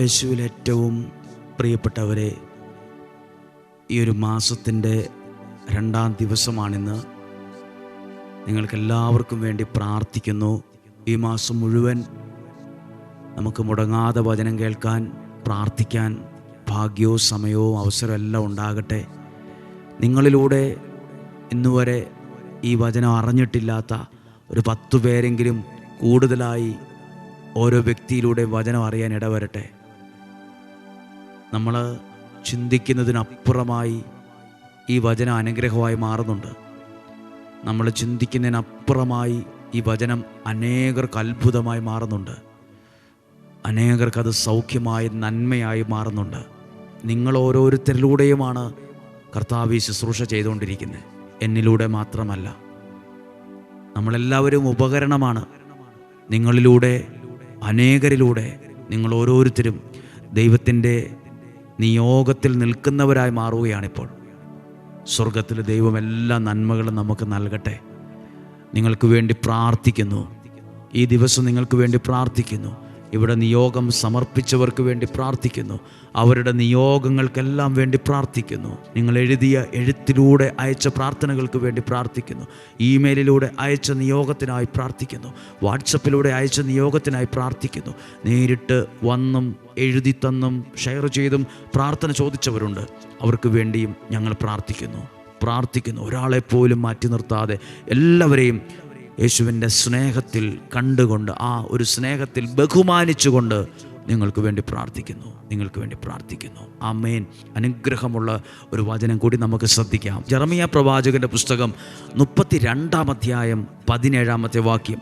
യേശുവിൽ ഏറ്റവും പ്രിയപ്പെട്ടവരെ ഈ ഒരു മാസത്തിന്റെ രണ്ടാം ദിവസമാണിന്ന് നിങ്ങൾക്കെല്ലാവർക്കും വേണ്ടി പ്രാർത്ഥിക്കുന്നു. ഈ മാസം മുഴുവൻ നമുക്ക് മുടങ്ങാതെ വചനം കേൾക്കാൻ പ്രാർത്ഥിക്കാൻ ഭാഗ്യവും സമയവും അവസരവും എല്ലാം ഉണ്ടാകട്ടെ. നിങ്ങളിലൂടെ ഇന്നുവരെ ഈ വചനം അറിഞ്ഞിട്ടില്ലാത്ത ഒരു പത്തു പേരെങ്കിലും കൂടുതലായി ഓരോ വ്യക്തിയിലൂടെ വചനം അറിയാൻ ഇടവരട്ടെ. നമ്മൾ ചിന്തിക്കുന്നതിനപ്പുറമായി ഈ വചനം അനുഗ്രഹമായി മാറുന്നുണ്ട്. നമ്മൾ ചിന്തിക്കുന്നതിനപ്പുറമായി ഈ വചനം അനേകർക്ക് അത്ഭുതമായി മാറുന്നുണ്ട്. അനേകർക്ക് അത് സൗഖ്യമായി നന്മയായി മാറുന്നുണ്ട്. നിങ്ങൾ ഓരോരുത്തരിലൂടെയുമാണ് കർത്താവ് ശുശ്രൂഷ ചെയ്തുകൊണ്ടിരിക്കുന്നത്. എന്നിലൂടെ മാത്രമല്ല. നമ്മളെല്ലാവരും ഉപകരണമാണ്. നിങ്ങളിലൂടെ അനേകരിലൂടെ നിങ്ങൾ ഓരോരുത്തരും ദൈവത്തിന്റെ നിയോഗത്തിൽ നിൽക്കുന്നവരായി മാറുകയാണിപ്പോൾ. സ്വർഗത്തിലെ ദൈവം എല്ലാ നന്മകളും നമുക്ക് നൽകട്ടെ. നിങ്ങൾക്ക് വേണ്ടി പ്രാർത്ഥിക്കുന്നു. ഈ ദിവസം നിങ്ങൾക്ക് വേണ്ടി പ്രാർത്ഥിക്കുന്നു. ഇവിടെ നിയോഗം സമർപ്പിച്ചവർക്ക് വേണ്ടി പ്രാർത്ഥിക്കുന്നു. അവരുടെ നിയോഗങ്ങൾക്കെല്ലാം വേണ്ടി പ്രാർത്ഥിക്കുന്നു. നിങ്ങൾ എഴുതിയ എഴുത്തിലൂടെ അയച്ച പ്രാർത്ഥനകൾക്ക് വേണ്ടി പ്രാർത്ഥിക്കുന്നു. ഇമെയിലിലൂടെ അയച്ച നിയോഗത്തിനായി പ്രാർത്ഥിക്കുന്നു. വാട്സപ്പിലൂടെ അയച്ച നിയോഗത്തിനായി പ്രാർത്ഥിക്കുന്നു. നേരിട്ട് വന്നും എഴുതി തന്നും ഷെയർ ചെയ്തും പ്രാർത്ഥന ചോദിച്ചവരുണ്ട്. അവർക്ക് വേണ്ടിയും ഞങ്ങൾ പ്രാർത്ഥിക്കുന്നു. പ്രാർത്ഥിക്കുന്നു. ഒരാളെപ്പോലും മാറ്റി നിർത്താതെ എല്ലാവരെയും യേശുവിന്റെ സ്നേഹത്തിൽ കണ്ടുകൊണ്ട് ആ ഒരു സ്നേഹത്തിൽ ബഹുമാനിച്ചുകൊണ്ട് നിങ്ങൾക്ക് വേണ്ടി പ്രാർത്ഥിക്കുന്നു നിങ്ങൾക്ക് വേണ്ടി പ്രാർത്ഥിക്കുന്നു. അമ്മേൻ അനുഗ്രഹമുള്ള ഒരു വചനം കൂടി നമുക്ക് ശ്രദ്ധിക്കാം. ജർമിയ പ്രവാചകന്റെ പുസ്തകം മുപ്പത്തി രണ്ടാം അധ്യായം പതിനേഴാമത്തെ വാക്യം.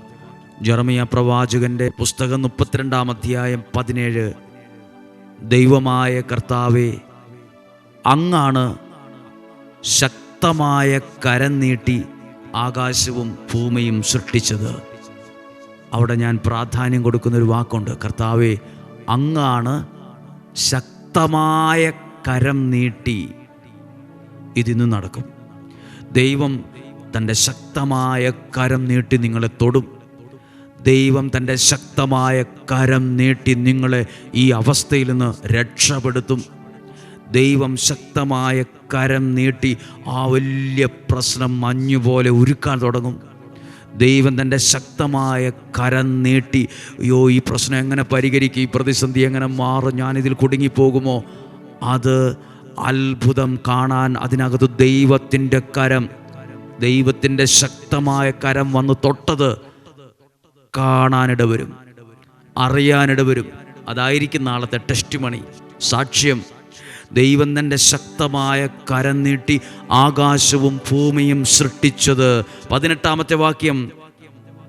ജർമിയ പ്രവാചകന്റെ പുസ്തകം മുപ്പത്തിരണ്ടാം അധ്യായം പതിനേഴ്. ദൈവമായ കർത്താവെ അങ്ങാണ് ശക്തമായ കരം നീട്ടി ആകാശവും ഭൂമിയും സൃഷ്ടിച്ചത്. അവിടെ ഞാൻ പ്രാധാന്യം കൊടുക്കുന്ന ഒരു വാക്കുണ്ട്. കർത്താവെ അങ്ങാണ് ശക്തമായ കരം നീട്ടി ഇതിന്ന് നടക്കും. ദൈവം തന്റെ ശക്തമായ കരം നീട്ടി നിങ്ങളെ തൊടും. ദൈവം തന്റെ ശക്തമായ കരം നീട്ടി നിങ്ങളെ ഈ അവസ്ഥയിൽ നിന്ന് രക്ഷപ്പെടുത്തും. ദൈവം ശക്തമായ കരം നീട്ടി ആ വലിയ പ്രശ്നം മഞ്ഞുപോലെ ഉരുക്കാൻ തുടങ്ങും. ദൈവം തന്റെ ശക്തമായ കരം നീട്ടി അയ്യോ ഈ പ്രശ്നം എങ്ങനെ പരിഹരിക്കും? ഈ പ്രതിസന്ധി എങ്ങനെ മാറും? ഞാനിതിൽ കുടുങ്ങിപ്പോകുമോ? അത് അത്ഭുതം കാണാൻ അതിനകത്ത് ദൈവത്തിന്റെ കരം ദൈവത്തിന്റെ ശക്തമായ കരം വന്ന് തൊട്ടത് കാണാനിട വരും അറിയാനിട വരും. അതായിരിക്കും നാളത്തെ ടെസ്റ്റ് മണി സാക്ഷ്യം ദൈവം തന്റെ ശക്തമായ കരം നീട്ടി ആകാശവും ഭൂമിയും സൃഷ്ടിച്ചത്. പതിനെട്ടാമത്തെ വാക്യം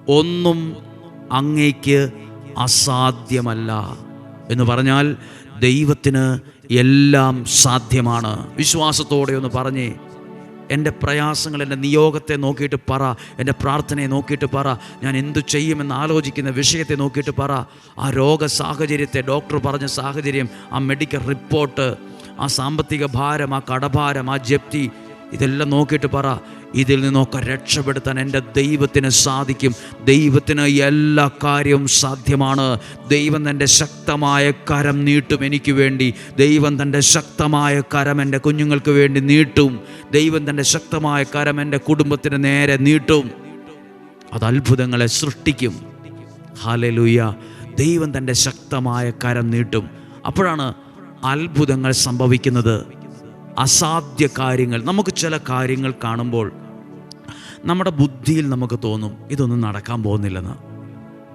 ഒന്നും അങ്ങേക്ക് അസാധ്യമല്ല എന്ന് പറഞ്ഞാൽ ദൈവത്തിന് എല്ലാം സാധ്യമാണ്. വിശ്വാസത്തോടെ ഒന്ന് പറഞ്ഞേ എന്റെ പ്രയാസങ്ങൾ എന്റെ നിയോഗത്തെ നോക്കിയിട്ട് പറ എന്റെ പ്രാർത്ഥനയെ നോക്കിയിട്ട് പറ ഞാൻ എന്തു ചെയ്യുമെന്ന് ആലോചിക്കുന്ന വിഷയത്തെ നോക്കിയിട്ട് പറ. ആ രോഗ സാഹചര്യത്തെ ഡോക്ടർ പറഞ്ഞ സാഹചര്യം ആ മെഡിക്കൽ റിപ്പോർട്ട് ആ സാമ്പത്തിക ഭാരം ആ കടഭാരം ആ ജപ്തി ഇതെല്ലാം നോക്കിയിട്ട് പറ. ഇതിൽ നിന്നൊക്കെ രക്ഷപ്പെടുത്താൻ എന്റെ ദൈവത്തിന് സാധിക്കും. ദൈവത്തിന് എല്ലാ കാര്യവും സാധ്യമാണ്. ദൈവം തന്റെ ശക്തമായ കരം നീട്ടും എനിക്ക് വേണ്ടി. ദൈവം തന്റെ ശക്തമായ കരം എന്റെ കുഞ്ഞുങ്ങൾക്ക് വേണ്ടി നീട്ടും. ദൈവം തന്റെ ശക്തമായ കരം എന്റെ കുടുംബത്തിന് നേരെ നീട്ടും. അത് അത്ഭുതങ്ങളെ സൃഷ്ടിക്കും. ഹാലലുയ്യ ദൈവം തന്റെ ശക്തമായ കരം നീട്ടും. അപ്പോഴാണ് അത്ഭുതങ്ങൾ സംഭവിക്കുന്നത് അസാധ്യ കാര്യങ്ങൾ. നമുക്ക് ചില കാര്യങ്ങൾ കാണുമ്പോൾ നമ്മുടെ ബുദ്ധിയിൽ നമുക്ക് തോന്നും ഇതൊന്നും നടക്കാൻ പോകുന്നില്ലെന്ന്.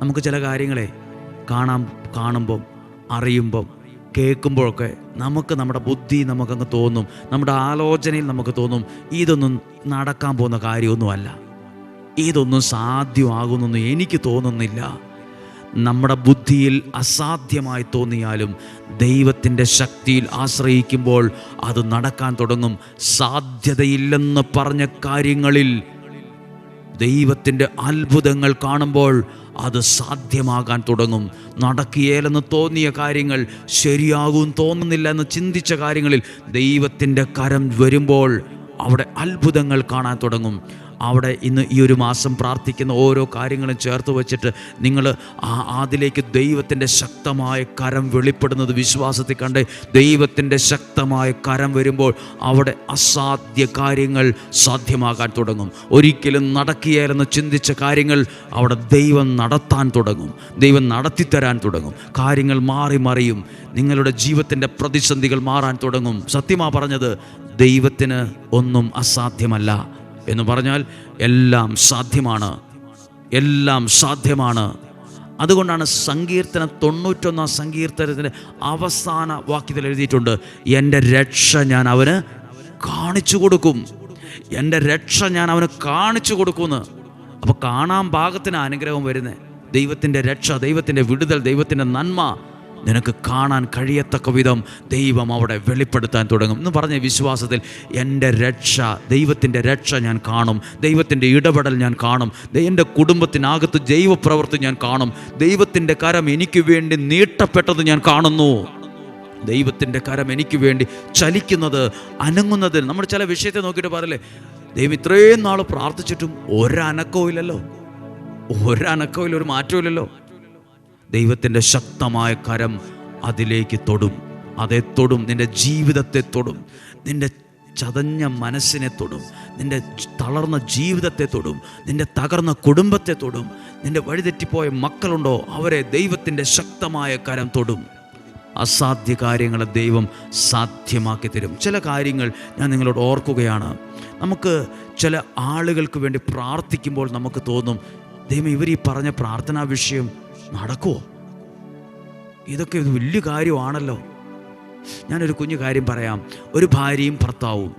നമുക്ക് ചില കാര്യങ്ങളെ കാണാൻ കാണുമ്പം അറിയുമ്പം കേൾക്കുമ്പോഴൊക്കെ നമുക്ക് നമ്മുടെ ബുദ്ധി നമുക്കങ്ങ് തോന്നും നമ്മുടെ ആലോചനയിൽ നമുക്ക് തോന്നും ഇതൊന്നും നടക്കാൻ പോകുന്ന കാര്യമൊന്നുമല്ല. ഇതൊന്നും സാധ്യമാകുന്നൊന്നും എനിക്ക് തോന്നുന്നില്ല. നമ്മുടെ ബുദ്ധിയിൽ അസാധ്യമായി തോന്നിയാലും ദൈവത്തിന്റെ ശക്തിയിൽ ആശ്രയിക്കുമ്പോൾ അത് നടക്കാൻ തുടങ്ങും. സാധ്യതയില്ലെന്ന് പറഞ്ഞ കാര്യങ്ങളിൽ ദൈവത്തിന്റെ അത്ഭുതങ്ങൾ കാണുമ്പോൾ അത് സാധ്യമാകാൻ തുടങ്ങും. നടക്കിയേലെന്ന് തോന്നിയ കാര്യങ്ങൾ ശരിയാകും തോന്നുന്നില്ല എന്ന് ചിന്തിച്ച കാര്യങ്ങളിൽ ദൈവത്തിന്റെ കരം വരുമ്പോൾ അവിടെ അത്ഭുതങ്ങൾ കാണാൻ തുടങ്ങും. അവിടെ ഇന്ന് ഈ ഒരു മാസം പ്രാർത്ഥിക്കുന്ന ഓരോ കാര്യങ്ങളും ചേർത്ത് വെച്ചിട്ട് നിങ്ങൾ അതിലേക്ക് ദൈവത്തിന്റെ ശക്തമായ കരം വെളിപ്പെടുന്നത് വിശ്വാസത്തിൽ കണ്ട് ദൈവത്തിന്റെ ശക്തമായ കരം വരുമ്പോൾ അവിടെ അസാധ്യ കാര്യങ്ങൾ സാധ്യമാകാൻ തുടങ്ങും. ഒരിക്കലും നടക്കുകയാലെന്ന് ചിന്തിച്ച കാര്യങ്ങൾ അവിടെ ദൈവം നടത്താൻ തുടങ്ങും. ദൈവം നടത്തിത്തരാൻ തുടങ്ങും. കാര്യങ്ങൾ മാറി മറിയും. നിങ്ങളുടെ ജീവിതത്തിന്റെ പ്രതിസന്ധികൾ മാറാൻ തുടങ്ങും. സത്യമാ പറഞ്ഞത് ദൈവത്തിന് ഒന്നും അസാധ്യമല്ല. എന്ന് പറഞ്ഞാൽ എല്ലാം സാധ്യമാണ്. എല്ലാം സാധ്യമാണ്. അതുകൊണ്ടാണ് സങ്കീർത്തനം തൊണ്ണൂറ്റൊന്നാം സങ്കീർത്തനത്തിന്റെ അവസാന വാക്യത്തിൽ എഴുതിയിട്ടുണ്ട് എന്റെ രക്ഷ ഞാൻ അവന് കാണിച്ചു കൊടുക്കും. എന്റെ രക്ഷ ഞാൻ അവന് കാണിച്ചു കൊടുക്കുമെന്ന്. അപ്പോൾ കാണാൻ ഭാഗത്തിന് അനുഗ്രഹം വരുന്നത് ദൈവത്തിന്റെ രക്ഷ ദൈവത്തിന്റെ വിടുതൽ ദൈവത്തിന്റെ നന്മ നിനക്ക് കാണാൻ കഴിയത്തക്ക വിധം ദൈവം അവിടെ വെളിപ്പെടുത്താൻ തുടങ്ങും. എന്ന് പറഞ്ഞ വിശ്വാസത്തിൽ എന്റെ രക്ഷ ദൈവത്തിന്റെ രക്ഷ ഞാൻ കാണും. ദൈവത്തിന്റെ ഇടപെടൽ ഞാൻ കാണും. എന്റെ കുടുംബത്തിനകത്ത് ദൈവപ്രവൃത്തി ഞാൻ കാണും. ദൈവത്തിന്റെ കരം എനിക്ക് വേണ്ടി നീട്ടപ്പെട്ടത് ഞാൻ കാണുന്നു. ദൈവത്തിന്റെ കരം എനിക്ക് വേണ്ടി ചലിക്കുന്നത് അനങ്ങുന്നത് നമ്മൾ ചില വിഷയത്തെ നോക്കിയിട്ട് പറയല്ലേ ദൈവം ഇത്രയും നാൾ പ്രാർത്ഥിച്ചിട്ടും ഒരനക്കവും ഇല്ലല്ലോ. ഒരനക്കവും ഇല്ല ഒരു മാറ്റവും ഇല്ലല്ലോ. ദൈവത്തിന്റെ ശക്തമായ കരം അതിലേക്ക് തൊടും. അതെ തൊടും നിന്റെ ജീവിതത്തെ തൊടും. നിന്റെ ചതഞ്ഞ മനസ്സിനെ തൊടും. നിന്റെ തളർന്ന ജീവിതത്തെ തൊടും. നിന്റെ തകർന്ന കുടുംബത്തെ തൊടും. നിന്റെ വഴിതെറ്റിപ്പോയ മക്കളുണ്ടോ അവരെ ദൈവത്തിന്റെ ശക്തമായ കരം തൊടും. അസാധ്യ കാര്യങ്ങളെ ദൈവം സാധ്യമാക്കി തരും. ചില കാര്യങ്ങൾ ഞാൻ നിങ്ങളോട് ഓർക്കുകയാണ്. നമുക്ക് ചില ആളുകൾക്ക് വേണ്ടി പ്രാർത്ഥിക്കുമ്പോൾ നമുക്ക് തോന്നും ദൈവം ഇവർ ഈ പറഞ്ഞ പ്രാർത്ഥനാ വിഷയം നടക്കുമോ ഇതൊക്കെ ഇത് വലിയ കാര്യമാണല്ലോ. ഞാനൊരു കുഞ്ഞു കാര്യം പറയാം. ഒരു ഭാര്യയും ഭർത്താവും.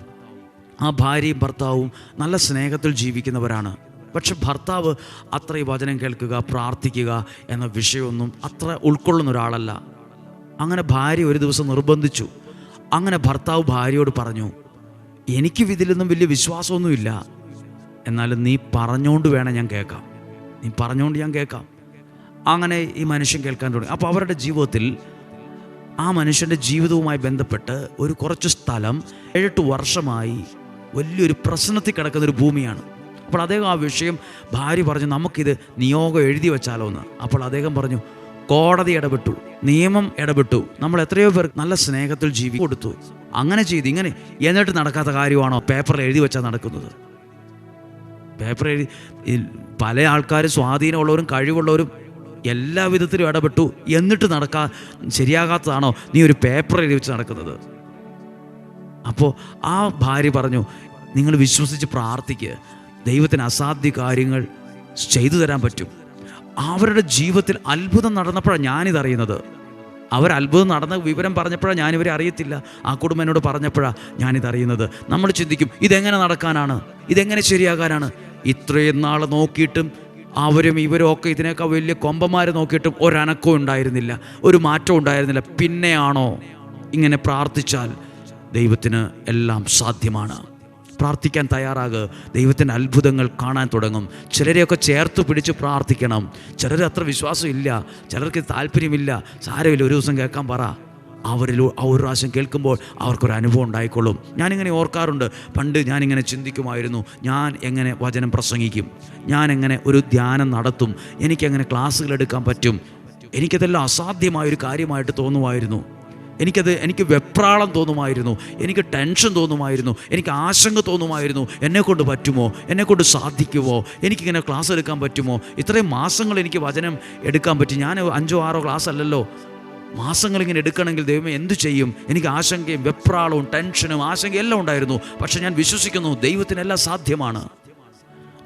ആ ഭാര്യയും ഭർത്താവും നല്ല സ്നേഹത്തിൽ ജീവിക്കുന്നവരാണ്. പക്ഷെ ഭർത്താവ് അത്ര ഈ വചനം കേൾക്കുക പ്രാർത്ഥിക്കുക എന്ന വിഷയമൊന്നും അത്ര ഉൾക്കൊള്ളുന്ന ഒരാളല്ല. അങ്ങനെ ഭാര്യ ഒരു ദിവസം നിർബന്ധിച്ചു. അങ്ങനെ ഭർത്താവ് ഭാര്യയോട് പറഞ്ഞു എനിക്ക് ഇതിലൊന്നും വലിയ വിശ്വാസമൊന്നുമില്ല. എന്നാലും നീ പറഞ്ഞുകൊണ്ട് വേണം ഞാൻ കേൾക്കാം. നീ പറഞ്ഞുകൊണ്ട് ഞാൻ കേൾക്കാം. അങ്ങനെ ഈ മനുഷ്യൻ കേൾക്കാൻ തുടങ്ങി. അപ്പോൾ അവരുടെ ജീവിതത്തിൽ ആ മനുഷ്യന്റെ ജീവിതവുമായി ബന്ധപ്പെട്ട് ഒരു കുറച്ച് സ്ഥലം ഏഴെട്ട് വർഷമായി വലിയൊരു പ്രശ്നത്തിൽ കിടക്കുന്ന ഒരു ഭൂമിയാണ്. അപ്പോൾ അദ്ദേഹം ആ വിഷയം ഭാര്യ പറഞ്ഞു നമുക്കിത് നിയോഗം എഴുതി വെച്ചാലോ എന്ന്. അപ്പോൾ അദ്ദേഹം പറഞ്ഞു കോടതി ഇടപെട്ടു നിയമം ഇടപെട്ടു. നമ്മൾ എത്രയോ പേർ നല്ല സ്നേഹത്തിൽ ജീവി കൊടുത്തു. അങ്ങനെ ചെയ്തു ഇങ്ങനെ എന്നിട്ട് നടക്കാത്ത കാര്യമാണോ പേപ്പറിൽ എഴുതി വെച്ചാൽ നടക്കുന്നത്? പേപ്പർ എഴുതി പല ആൾക്കാരും സ്വാധീനമുള്ളവരും കഴിവുള്ളവരും എല്ലാ വിധത്തിലും ഇടപെട്ടു. എന്നിട്ട് നടക്കാൻ ശരിയാകാത്തതാണോ? നീ ഒരു പേപ്പർ എഴുതി വെച്ച് നടക്കുന്നത്. അപ്പോൾ ആ ഭാര്യ പറഞ്ഞു നിങ്ങൾ വിശ്വസിച്ച് പ്രാർത്ഥിക്കുക ദൈവത്തിന് അസാധ്യ കാര്യങ്ങൾ ചെയ്തു തരാൻ പറ്റും. അവരുടെ ജീവിതത്തിൽ അത്ഭുതം നടന്നപ്പോഴാണ് ഞാനിതറിയുന്നത് അവർ അത്ഭുതം നടന്ന വിവരം പറഞ്ഞപ്പോഴാണ് ഞാനിവരെ അറിയത്തില്ല. ആ കുടുംബം എന്നോട് പറഞ്ഞപ്പോഴാണ് ഞാനിതറിയുന്നത് നമ്മൾ ചിന്തിക്കും ഇതെങ്ങനെ നടക്കാനാണ്? ഇതെങ്ങനെ ശരിയാകാനാണ്? ഇത്രയും നാൾ നോക്കിയിട്ടും അവരും ഇവരും ഒക്കെ ഇതിനേക്കാൾ വലിയ കൊമ്പന്മാർ നോക്കിയിട്ടും ഒരനക്കവും ഉണ്ടായിരുന്നില്ല ഒരു മാറ്റവും ഉണ്ടായിരുന്നില്ല. പിന്നെയാണോ ഇങ്ങനെ പ്രാർത്ഥിച്ചാൽ ദൈവത്തിന് എല്ലാം സാധ്യമാണ്. പ്രാർത്ഥിക്കാൻ തയ്യാറാകുക ദൈവത്തിന്റെ അത്ഭുതങ്ങൾ കാണാൻ തുടങ്ങും. ചിലരെയൊക്കെ ചേർത്ത് പിടിച്ച് പ്രാർത്ഥിക്കണം. ചിലർ അത്ര വിശ്വാസം ഇല്ല ചിലർക്ക് താല്പര്യമില്ല. സാരമില്ല. ഒരു ദിവസം കേൾക്കാൻ പറ. അവരിൽ ഒരു പ്രാവശ്യം കേൾക്കുമ്പോൾ അവർക്കൊരു അനുഭവം ഉണ്ടായിക്കൊള്ളും. ഞാനിങ്ങനെ ഓർക്കാറുണ്ട്. പണ്ട് ഞാനിങ്ങനെ ചിന്തിക്കുമായിരുന്നു. ഞാൻ എങ്ങനെ വചനം പ്രസംഗിക്കും? ഞാൻ എങ്ങനെ ഒരു ധ്യാനം നടത്തും? എനിക്കെങ്ങനെ ക്ലാസ്സുകൾ എടുക്കാൻ പറ്റും? എനിക്കതെല്ലാം അസാധ്യമായൊരു കാര്യമായിട്ട് തോന്നുമായിരുന്നു. എനിക്കത് എനിക്ക് വെപ്രാളം തോന്നുമായിരുന്നു. എനിക്ക് ടെൻഷൻ തോന്നുമായിരുന്നു. എനിക്ക് ആശങ്ക തോന്നുമായിരുന്നു. എന്നെക്കൊണ്ട് പറ്റുമോ? എന്നെക്കൊണ്ട് സാധിക്കുമോ എനിക്കിങ്ങനെ ക്ലാസ് എടുക്കാൻ പറ്റുമോ? ഇത്രയും മാസങ്ങൾ എനിക്ക് വചനം എടുക്കാൻ പറ്റും. ഞാൻ അഞ്ചോ ആറോ ക്ലാസ് അല്ലല്ലോ മാസങ്ങൾ ഇങ്ങനെ എടുക്കണമെങ്കിൽ ദൈവം എന്തു ചെയ്യും? എനിക്ക് ആശങ്കയും വെപ്രാളവും ടെൻഷനും ആശങ്കയും എല്ലാം ഉണ്ടായിരുന്നു. പക്ഷെ ഞാൻ വിശ്വസിക്കുന്നു ദൈവത്തിനെല്ലാം സാധ്യമാണ്.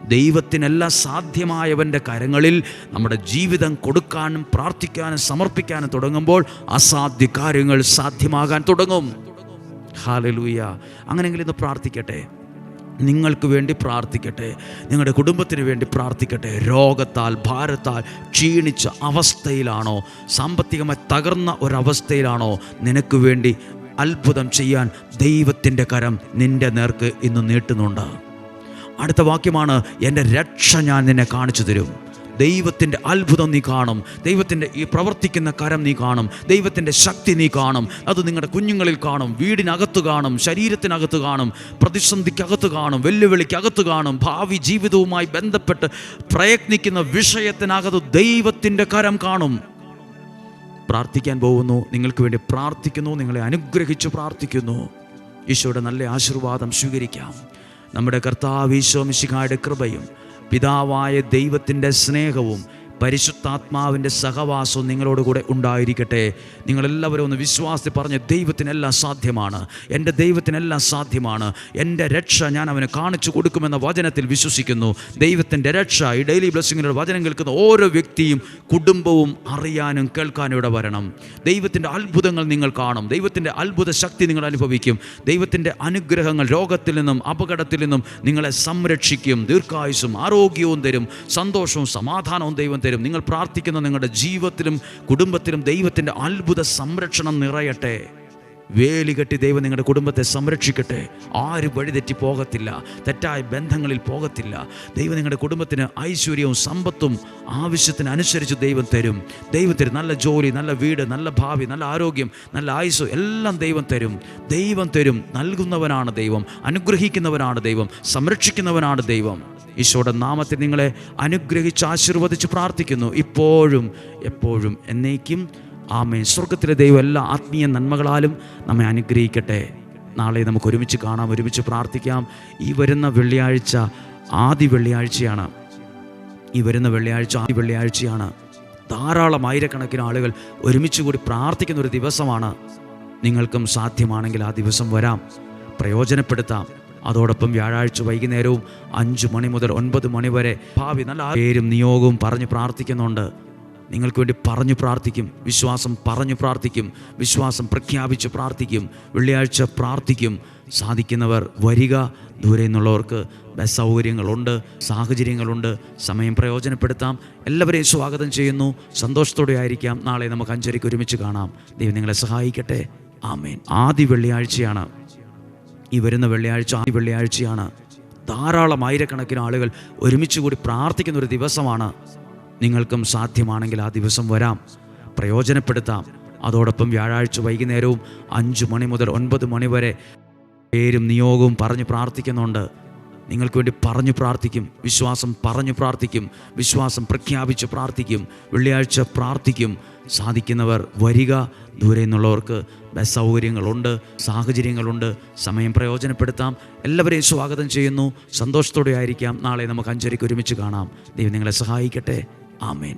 ദൈവത്തിനെല്ലാം സാധ്യമായവന്റെ കരങ്ങളിൽ നമ്മുടെ ജീവിതം കൊടുക്കാനും പ്രാർത്ഥിക്കാനും സമർപ്പിക്കാനും തുടങ്ങുമ്പോൾ അസാധ്യ കാര്യങ്ങൾ സാധ്യമാകാൻ തുടങ്ങും. ഹാലലൂയ അങ്ങനെയെങ്കിലും ഇന്ന് പ്രാർത്ഥിക്കട്ടെ. നിങ്ങൾക്ക് വേണ്ടി പ്രാർത്ഥിക്കട്ടെ. നിങ്ങളുടെ കുടുംബത്തിന് വേണ്ടി പ്രാർത്ഥിക്കട്ടെ. രോഗത്താൽ ഭാരത്താൽ ക്ഷീണിച്ച അവസ്ഥയിലാണോ? സാമ്പത്തികമായി തകർന്ന ഒരവസ്ഥയിലാണോ? നിനക്ക് വേണ്ടി അത്ഭുതം ചെയ്യാൻ ദൈവത്തിന്റെ കരം നിന്റെ നേർക്ക് ഇന്ന് നീട്ടുന്നുണ്ട്. അടുത്ത വാക്യമാണ് എന്റെ രക്ഷ ഞാൻ നിന്നെ കാണിച്ചു തരും ദൈവത്തിന്റെ അത്ഭുതം നീ കാണും. ദൈവത്തിന്റെ ഈ പ്രവർത്തിക്കുന്ന കരം നീ കാണും. ദൈവത്തിന്റെ ശക്തി നീ കാണും. അത് നിങ്ങളുടെ കുഞ്ഞുങ്ങളിൽ കാണും. വീടിനകത്ത് കാണും. ശരീരത്തിനകത്ത് കാണും. പ്രതിസന്ധിക്കകത്ത് കാണും. വെല്ലുവിളിക്കകത്ത് കാണും. ഭാവി ജീവിതവുമായി ബന്ധപ്പെട്ട് പ്രയത്നിക്കുന്ന വിഷയത്തിനകത്ത് ദൈവത്തിന്റെ കരം കാണും. പ്രാർത്ഥിക്കാൻ പോകുന്നു. നിങ്ങൾക്ക് വേണ്ടി പ്രാർത്ഥിക്കുന്നു. നിങ്ങളെ അനുഗ്രഹിച്ച് പ്രാർത്ഥിക്കുന്നു. ഈശോയുടെ നല്ല ആശീർവാദം സ്വീകരിക്കാം. നമ്മുടെ കർത്താവ് ഈശോ മിശിഹായുടെ കൃപയും പിതാവായ ദൈവത്തിന്റെ സ്നേഹവും പരിശുദ്ധാത്മാവിന്റെ സഹവാസം നിങ്ങളോട് കൂടെ ഉണ്ടായിരിക്കട്ടെ. നിങ്ങളെല്ലാവരും ഒന്ന് വിശ്വാസത്തിൽ പറഞ്ഞ് ദൈവത്തിനെല്ലാം സാധ്യമാണ്. എന്റെ ദൈവത്തിനെല്ലാം സാധ്യമാണ്. എന്റെ രക്ഷ ഞാൻ അവന് കാണിച്ചു കൊടുക്കുമെന്ന വചനത്തിൽ വിശ്വസിക്കുന്നു. ദൈവത്തിന്റെ രക്ഷ ഈ ഡെയിലി ബ്ലെസ്സിങ്ങിലൂടെ വചനം കേൾക്കുന്ന ഓരോ വ്യക്തിയും കുടുംബവും അറിയാനും കേൾക്കാനും ഇവിടെ വരണം. ദൈവത്തിന്റെ അത്ഭുതങ്ങൾ നിങ്ങൾ കാണും. ദൈവത്തിന്റെ അത്ഭുത ശക്തി നിങ്ങൾ അനുഭവിക്കും. ദൈവത്തിന്റെ അനുഗ്രഹങ്ങൾ രോഗത്തിൽ നിന്നും അപകടത്തിൽ നിന്നും നിങ്ങളെ സംരക്ഷിക്കും. ദീർഘായുസും ആരോഗ്യവും തരും. സന്തോഷവും സമാധാനവും ദൈവം തരും. നിങ്ങൾ പ്രാർത്ഥിക്കുന്ന നിങ്ങളുടെ ജീവിതത്തിലും കുടുംബത്തിലും ദൈവത്തിന്റെ അത്ഭുത സംരക്ഷണം നിറയട്ടെ. വേലി കെട്ടി ദൈവം നിങ്ങളുടെ കുടുംബത്തെ സംരക്ഷിക്കട്ടെ. ആരും വഴിതെറ്റി പോകത്തില്ല. തെറ്റായ ബന്ധങ്ങളിൽ പോകത്തില്ല. ദൈവം നിങ്ങളുടെ കുടുംബത്തിന് ഐശ്വര്യവും സമ്പത്തും ആവശ്യത്തിനനുസരിച്ച് ദൈവം തരും. ദൈവം തരും നല്ല ജോലി നല്ല വീട് നല്ല ഭാവി നല്ല ആരോഗ്യം നല്ല ആയുസ് എല്ലാം ദൈവം തരും. ദൈവം തരും. നൽകുന്നവനാണ് ദൈവം. അനുഗ്രഹിക്കുന്നവനാണ് ദൈവം. സംരക്ഷിക്കുന്നവനാണ് ദൈവം. ഈശോയുടെ നാമത്തിൽ നിങ്ങളെ അനുഗ്രഹിച്ച് ആശീർവദിച്ച് പ്രാർത്ഥിക്കുന്നു. ഇപ്പോഴും എപ്പോഴും എന്നേക്കും ആമേ സ്വർഗത്തിലെ ദൈവം എല്ലാ ആത്മീയ നന്മകളാലും നമ്മെ അനുഗ്രഹിക്കട്ടെ. നാളെ നമുക്ക് ഒരുമിച്ച് കാണാം ഒരുമിച്ച് പ്രാർത്ഥിക്കാം. ഈ വരുന്ന വെള്ളിയാഴ്ച ആദ്യ വെള്ളിയാഴ്ചയാണ്. ഈ വരുന്ന വെള്ളിയാഴ്ച ആദ്യ വെള്ളിയാഴ്ചയാണ്. ധാരാളം ആയിരക്കണക്കിന് ആളുകൾ ഒരുമിച്ച് കൂടി പ്രാർത്ഥിക്കുന്ന ഒരു ദിവസമാണ്. നിങ്ങൾക്കും സാധ്യമാണെങ്കിൽ ആ ദിവസം വരാം. പ്രയോജനപ്പെടുത്താം. അതോടൊപ്പം വ്യാഴാഴ്ച വൈകുന്നേരവും അഞ്ച് മണി മുതൽ ഒൻപത് മണി വരെ ഭാവി നല്ല പേരും നിയോഗവും പറഞ്ഞ് പ്രാർത്ഥിക്കുന്നുണ്ട്. നിങ്ങൾക്ക് വേണ്ടി പറഞ്ഞു പ്രാർത്ഥിക്കും. വിശ്വാസം പറഞ്ഞു പ്രാർത്ഥിക്കും. വിശ്വാസം പ്രഖ്യാപിച്ച് പ്രാർത്ഥിക്കും. വെള്ളിയാഴ്ച പ്രാർത്ഥിക്കും. സാധിക്കുന്നവർ വരിക. ദൂരെ നിന്നുള്ളവർക്ക് സൗകര്യങ്ങളുണ്ട് സാഹചര്യങ്ങളുണ്ട്. സമയം പ്രയോജനപ്പെടുത്താം. എല്ലാവരെയും സ്വാഗതം ചെയ്യുന്നു. സന്തോഷത്തോടെ ആയിരിക്കാം. നാളെ നമുക്ക് അഞ്ചരയ്ക്ക് ഒരുമിച്ച് കാണാം. ദൈവം നിങ്ങളെ സഹായിക്കട്ടെ. ആമേൻ. ആദ്യ വെള്ളിയാഴ്ചയാണ്. ഈ വരുന്ന വെള്ളിയാഴ്ച ആദ്യ വെള്ളിയാഴ്ചയാണ്. ധാരാളം ആയിരക്കണക്കിന് ആളുകൾ ഒരുമിച്ച് കൂടി പ്രാർത്ഥിക്കുന്ന ഒരു ദിവസമാണ്. നിങ്ങൾക്കും സാധ്യമാണെങ്കിൽ ആ ദിവസം വരാം. പ്രയോജനപ്പെടുത്താം. അതോടൊപ്പം വ്യാഴാഴ്ച വൈകുന്നേരവും അഞ്ച് മണി മുതൽ ഒൻപത് മണി വരെ പേരും നിയോഗവും പറഞ്ഞു പ്രാർത്ഥിക്കുന്നുണ്ട്. നിങ്ങൾക്ക് വേണ്ടി പറഞ്ഞു പ്രാർത്ഥിക്കും വിശ്വാസം പറഞ്ഞു പ്രാർത്ഥിക്കും വിശ്വാസം പ്രഖ്യാപിച്ച് പ്രാർത്ഥിക്കും വെള്ളിയാഴ്ച പ്രാർത്ഥിക്കും. സാധിക്കുന്നവർ വരിക ദൂരെ നിന്നുള്ളവർക്ക് സൗകര്യങ്ങളുണ്ട് സാഹചര്യങ്ങളുണ്ട് സമയം പ്രയോജനപ്പെടുത്താം. എല്ലാവരെയും സ്വാഗതം ചെയ്യുന്നു. സന്തോഷത്തോടെ ആയിരിക്കാം. നാളെ നമുക്ക് അഞ്ചരയ്ക്ക് ഒരുമിച്ച് കാണാം. ദൈവം നിങ്ങളെ സഹായിക്കട്ടെ. ആമേൻ